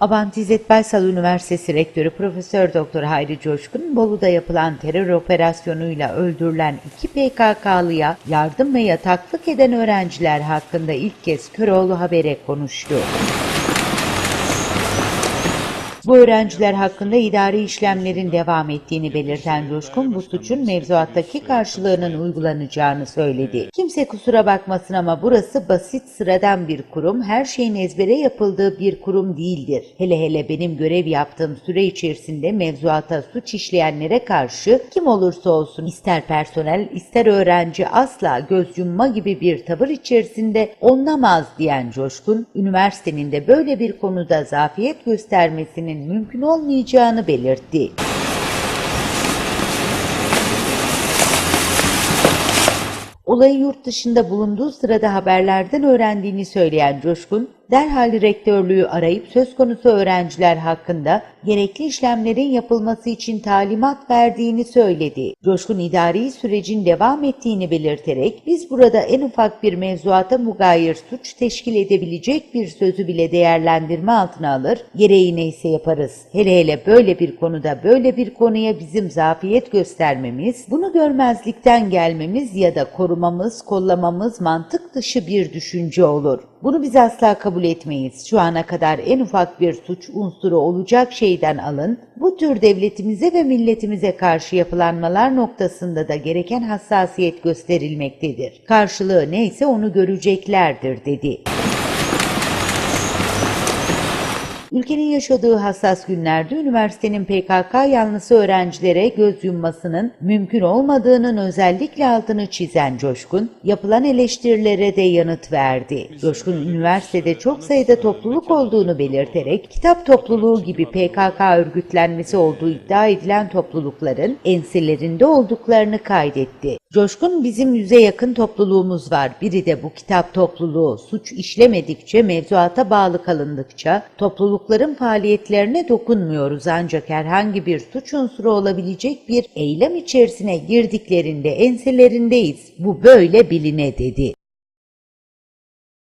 Abant İzzet Baysal Üniversitesi Rektörü Profesör Doktor Hayri Coşkun, Bolu'da yapılan terör operasyonuyla öldürülen iki PKK'lıya yardım ve yataklık eden öğrenciler hakkında ilk kez Köroğlu Haber'e konuştu. Bu öğrenciler hakkında idari işlemlerin devam ettiğini belirten Coşkun bu suçun mevzuattaki karşılığının uygulanacağını söyledi. Kimse kusura bakmasın ama burası basit sıradan bir kurum, her şeyin ezbere yapıldığı bir kurum değildir. Hele hele benim görev yaptığım süre içerisinde mevzuata suç işleyenlere karşı kim olursa olsun ister personel ister öğrenci asla göz yumma gibi bir tavır içerisinde olunamaz diyen Coşkun, üniversitenin de böyle bir konuda zafiyet göstermesinin mümkün olmayacağını belirtti. Olayı yurt dışında bulunduğu sırada haberlerden öğrendiğini söyleyen Coşkun, derhal rektörlüğü arayıp söz konusu öğrenciler hakkında gerekli işlemlerin yapılması için talimat verdiğini söyledi. Coşkun idari sürecin devam ettiğini belirterek biz burada en ufak bir mevzuata mugayir suç teşkil edebilecek bir sözü bile değerlendirme altına alır, gereği neyse yaparız. Hele hele böyle bir konuda böyle bir konuya bizim zafiyet göstermemiz, bunu görmezlikten gelmemiz ya da korumamız, kollamamız mantık dışı bir düşünce olur. Bunu biz asla kabul etmeyiz. Şu ana kadar en ufak bir suç unsuru olacak şeyden alın, bu tür devletimize ve milletimize karşı yapılanmalar noktasında da gereken hassasiyet gösterilmektedir. Karşılığı neyse onu göreceklerdir dedi. Ülkenin yaşadığı hassas günlerde üniversitenin PKK yanlısı öğrencilere göz yummasının mümkün olmadığının özellikle altını çizen Coşkun, yapılan eleştirilere de yanıt verdi. Coşkun, üniversitede çok sayıda topluluk olduğunu belirterek, kitap topluluğu gibi PKK örgütlenmesi olduğu iddia edilen toplulukların enselerinde olduklarını kaydetti. Coşkun bizim yüze yakın topluluğumuz var. Biri de bu kitap topluluğu. Suç işlemedikçe, mevzuata bağlı kalındıkça toplulukların faaliyetlerine dokunmuyoruz. Ancak herhangi bir suç unsuru olabilecek bir eylem içerisine girdiklerinde enselerindeyiz. Bu böyle biline dedi.